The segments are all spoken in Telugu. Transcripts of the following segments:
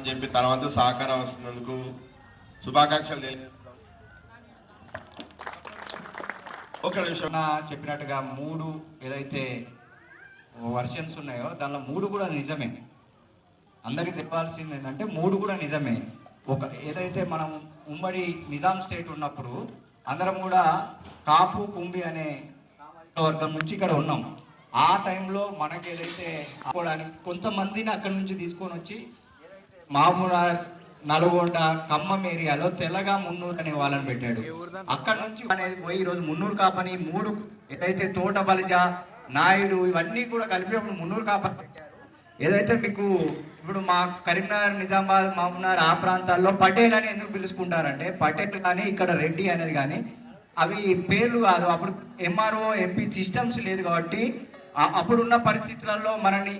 అని చెప్పి తన వంతు సహకారం వస్తున్నందుకు శుభాకాంక్షలు ఒక నిమిషం. చెప్పినట్టుగా మూడు ఏదైతే వర్షన్స్ ఉన్నాయో దానిలో మూడు కూడా నిజమే. అందరికీ తెలియాల్సింది ఏంటంటే మూడు కూడా నిజమే. ఒక ఏదైతే మనం ఉమ్మడి నిజాం స్టేట్ ఉన్నప్పుడు అందరం కూడా కాపు కుంభి అనే వర్గం నుంచి ఇక్కడ ఉన్నాం. ఆ టైంలో మనకి ఏదైతే కొంతమందిని అక్కడి నుంచి తీసుకొని వచ్చి మామూనార్ నల్గొండ ఖమ్మం ఏరియాలో తెల్లగా మున్నూరు అనే వాళ్ళని పెట్టాడు. అక్కడ నుంచి అనేది పోయి ఈరోజు మున్నూరు కాపని మూడు ఏదైతే తోట బలిజ నాయుడు ఇవన్నీ కూడా కలిపి అప్పుడు మున్నూరు కాపని పెట్టారు. ఏదైతే మీకు ఇప్పుడు మా కరీంనగర్ నిజామాబాద్ మామూనార్ ఆ ప్రాంతాల్లో పటేల్ అని ఎందుకు పిలుచుకుంటారంటే పటేల్ కానీ ఇక్కడ రెడ్డి అనేది కానీ అవి పేర్లు కాదు. అప్పుడు ఎంఆర్ఓ ఎంపీ సిస్టమ్స్ లేదు కాబట్టి అప్పుడున్న పరిస్థితులలో మనని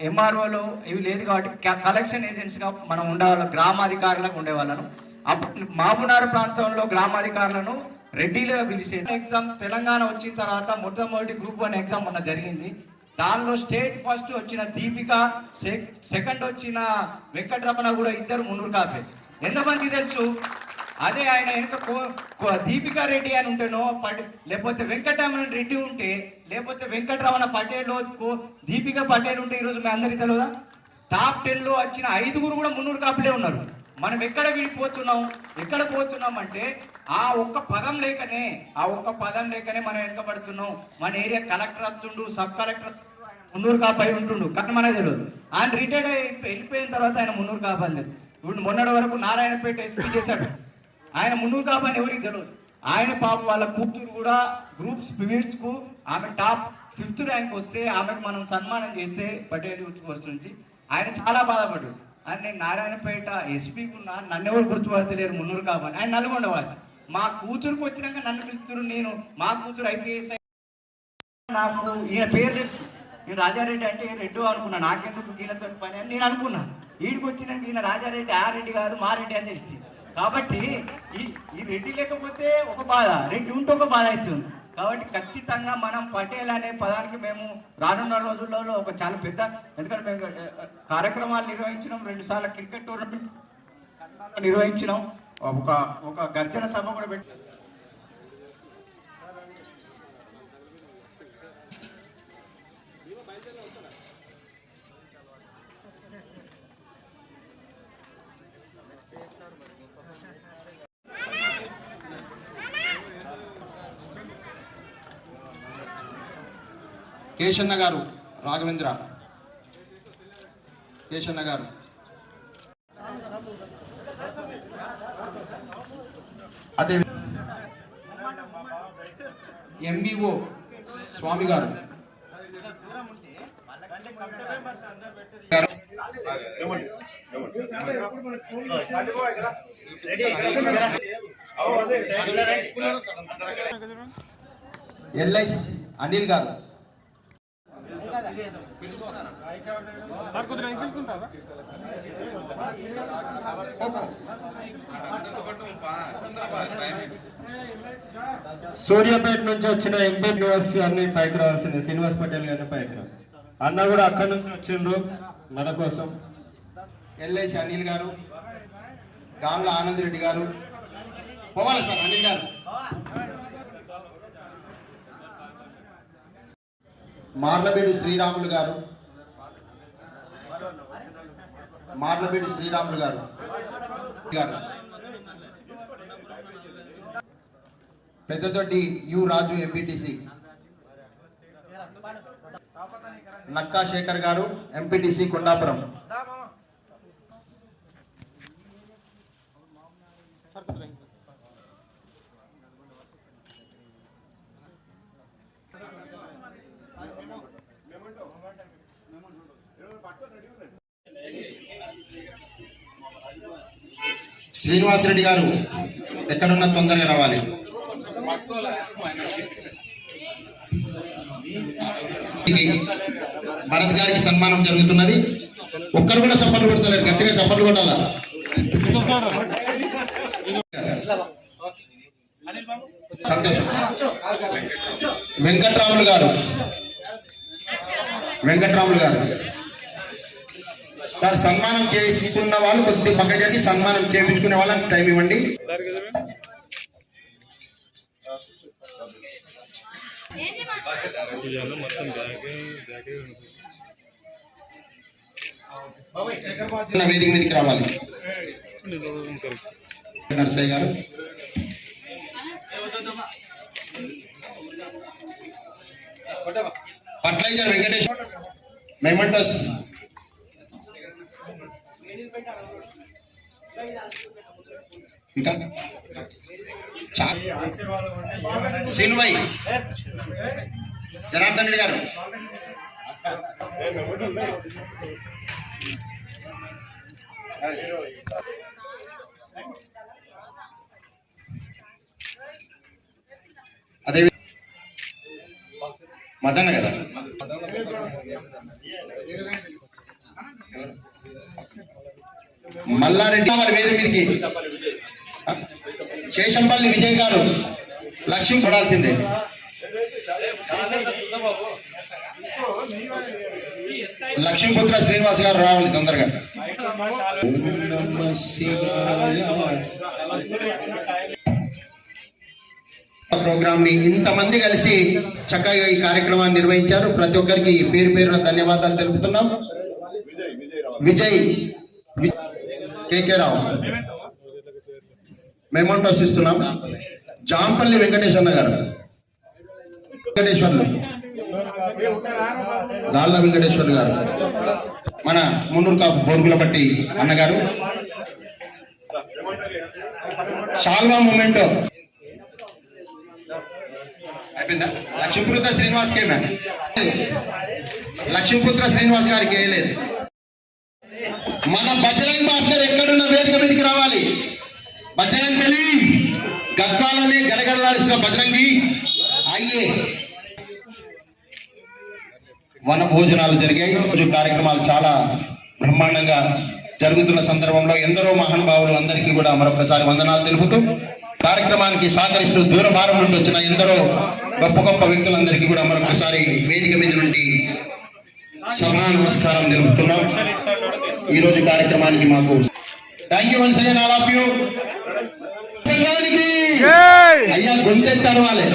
ఎంఆర్ఓలో ఇవి లేదు కాబట్టి కలెక్షన్ ఏజెంట్స్గా మనం ఉండేవాళ్ళం గ్రామాధికారులకు ఉండేవాళ్ళను. అప్పుడు మాబునార్ ప్రాంతంలో గ్రామాధికారులను రెడ్డిలో పిలిచే ఎగ్జామ్ తెలంగాణ వచ్చిన తర్వాత మొట్టమొదటి గ్రూప్ వన్ ఎగ్జామ్ మొన్న జరిగింది. దానిలో స్టేట్ ఫస్ట్ వచ్చిన దీపిక సె- సెకండ్ వచ్చిన వెంకటరమణ కూడా ఇద్దరు మున్నూరు కాపే. ఎంతమందికి తెలుసు? అదే ఆయన వెనుక కో- దీపికా రెడ్డి అని ఉంటేనో పట్ లేకపోతే వెంకటరమణ రెడ్డి ఉంటే లేకపోతే వెంకటరమణ పటేల్ కో- దీపిక పటేల్ ఉంటే ఈరోజు మీ అందరికీ తెలియదా టాప్ టెన్లో వచ్చిన ఐదుగురు కూడా మున్నూరు కాపులే ఉన్నారు. మనం ఎక్కడ విడిపోతున్నాం? ఎక్కడ పోతున్నాం అంటే ఆ ఒక్క పదం లేకనే ఆ ఒక్క పదం లేకనే మనం వెనకబడుతున్నాం. మన ఏరియా కలెక్టర్ వస్తుండు సబ్ కలెక్టర్ మున్నూరు కాపు అయి ఉంటుండు. కానీ మనకు తెలియదు. ఆయన రిటైర్డ్ అయి వెళ్ళిపోయిన తర్వాత ఆయన మున్నూరు కాపు అని చేస్తాడు ఇప్పుడు మొన్నటి వరకు నారాయణపేట ఎస్పీ చేశాడు. ఆయన మున్నూరు కాబట్టి ఎవరికి తెలియదు ఆయన పాప వాళ్ళ కూతురు కూడా గ్రూప్స్ పివిట్స్కు ఆమె టాప్ ఫిఫ్త్ ర్యాంక్ వస్తే ఆమెకు మనం సన్మానం చేస్తే పటేల్ యూత్ కోర్స్ నుంచి ఆయన చాలా బాధపడ్డాడు. అని నేను నారాయణపేట ఎస్పీకి ఉన్నా నన్ను ఎవరు గుర్తుపడతలేరు మున్నూరు కాబట్టి ఆయన నల్గొండ వాసి. మా కూతురుకు వచ్చినాక నన్ను పిలుస్తున్నారు నేను. మా కూతురు ఐపీఎస్ నాకు ఈయన పేరు తెలుసు. నేను రాజారెడ్డి అంటే రెడ్డు అనుకున్నా. నాకెందుకు గీలతో పని అని నేను అనుకున్నా. ఈడికి వచ్చినాక ఈయన రాజారెడ్డి ఆ రెడ్డి కాదు మా రెడ్డి అని తెలిసింది. కాబట్టి ఈ ఈ రెడ్డి లేకపోతే ఒక బాధ రెడ్డి ఉంటే ఒక బాధ ఇచ్చింది కాబట్టి ఖచ్చితంగా మనం పటేల్ అనే పదానికి మేము రానున్న రోజుల్లో ఒక చాలా పెద్ద ఎందుకంటే మేము కార్యక్రమాలు నిర్వహించినాం రెండు సార్లు క్రికెట్ టోర్నమెంట్ నిర్వహించినాం. ఒక ఒక గర్జన సభ కూడా పెట్టి కేశన్న గారు రాఘవేంద్ర. కేశన్న గారు. అదే ఎంబీఓ స్వామి గారు. ఎల్ఐసి అనిల్ గారు. సూర్యాపేట నుంచి వచ్చిన ఎంపీ నివాసి అన్ని పైకి రావాల్సింది. శ్రీనివాస్ పటేల్ గారిని పైకి రా. అన్న కూడా అక్కడి నుంచి వచ్చిండ్రు. మన కోసం. ఎల్ఐసి అనిల్ గారు గాండ్ల ఆనంద్ రెడ్డి గారు పోవాలి సార్ అనిల్ గారు. మార్లబేడు శ్రీరాములు గారు. మార్లబేడు శ్రీరాములు గారు. గారు పెద్దదొడ్డి యు రాజు ఎంపీటీసీ. నక్కా శేఖర్ గారు ఎంపీటీసీ కొండాపురం. శ్రీనివాసరెడ్డి గారు ఎక్కడున్నా తొందరగా రావాలి. భరత్ గారికి సన్మానం జరుగుతున్నది. ఒక్కరు కూడా చప్పట్లు కొడతలేరు గట్టిగా చప్పట్లు కొట్టాలా? సంతోషం. వెంకట్రాములు గారు. వెంకట్రాములు గారు. సార్ సన్మానం చేసుకున్న వాళ్ళు కొద్ది పక్క జరిగి సన్మానం చేయించుకునే వాళ్ళకి టైం ఇవ్వండి. నా వేదిక మీదకి రావాలి. నర్సయ్య గారు. ఫర్టిలైజర్ వెంకటేశ్వర్. మెమంటోస్ ఇంకా చా- శ్రీనుభాయ్ జనార్దన్ రెడ్డి గారు అదే మదన్న కదా మల్లారెడ్డి వారి వేది మీదకి. శేషంపల్లి విజయ్ గారు లక్ష్యం పడాల్సిందే లక్ష్మీపుత్ర శ్రీనివాస్ గారు రావాలి తొందరగా. ప్రోగ్రామ్ని ఇంతమంది కలిసి చక్కగా ఈ కార్యక్రమాన్ని నిర్వహించారు. ప్రతి ఒక్కరికి పేరు పేరున ధన్యవాదాలు తెలుపుతున్నాం. విజయ్ కేకే రావు. మేము ప్రశ్నిస్తున్నాం? జాంపల్లి వెంకటేశ్వర గారు వెంకటేశ్వర్లు. దాళ్ళ వెంకటేశ్వర్లు గారు. మన మున్నూరు కాపు బోర్గుల బట్టి అన్నగారు. షాల్వా మూమెంట్. అయిపోయిందా? లక్ష్మీపుత్ర శ్రీనివాస్ కేమే లక్ష్మీపుత్ర శ్రీనివాస్ గారికి వేయలేదు మన బజరంగ్ మాస్టర్ ఎక్కడున్న వేదిక మీదకి రావాలి? బజరంగ్ బలి. గద్వాలనే గడగడలాడిసిన బజరంగి. అయ్యే. వన భోజనాలు జరిగాయి. రోజు కార్యక్రమాలు చాలా బ్రహ్మాండంగా జరుగుతున్న సందర్భంలో ఎందరో మహానుభావులు అందరికీ కూడా మరొకసారి వందనాలు తెలుపుతూ కార్యక్రమానికి సహకరిస్తూ దూర భారం నుండి వచ్చిన ఎందరో గొప్ప గొప్ప వ్యక్తులందరికీ కూడా మరొకసారి వేదిక మీద నుండి సభా నమస్కారం తెలుపుతున్నాం ఈ రోజు కార్యక్రమానికి మాకు thank you once again all of you సంఘానికి అయ్యా గొంతెత్తారు వాళ్ళే.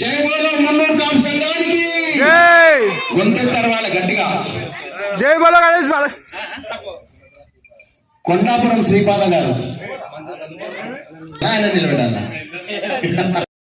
జై బోలో మున్నూరు కాపు సంఘానికి. జై గొంతెత్తారు వాళ్ళ గట్టిగా. జై బోలో గణేష్ బాల. కొండాపురం శ్రీపాద గారు. ఆయన నిలబెట్టాల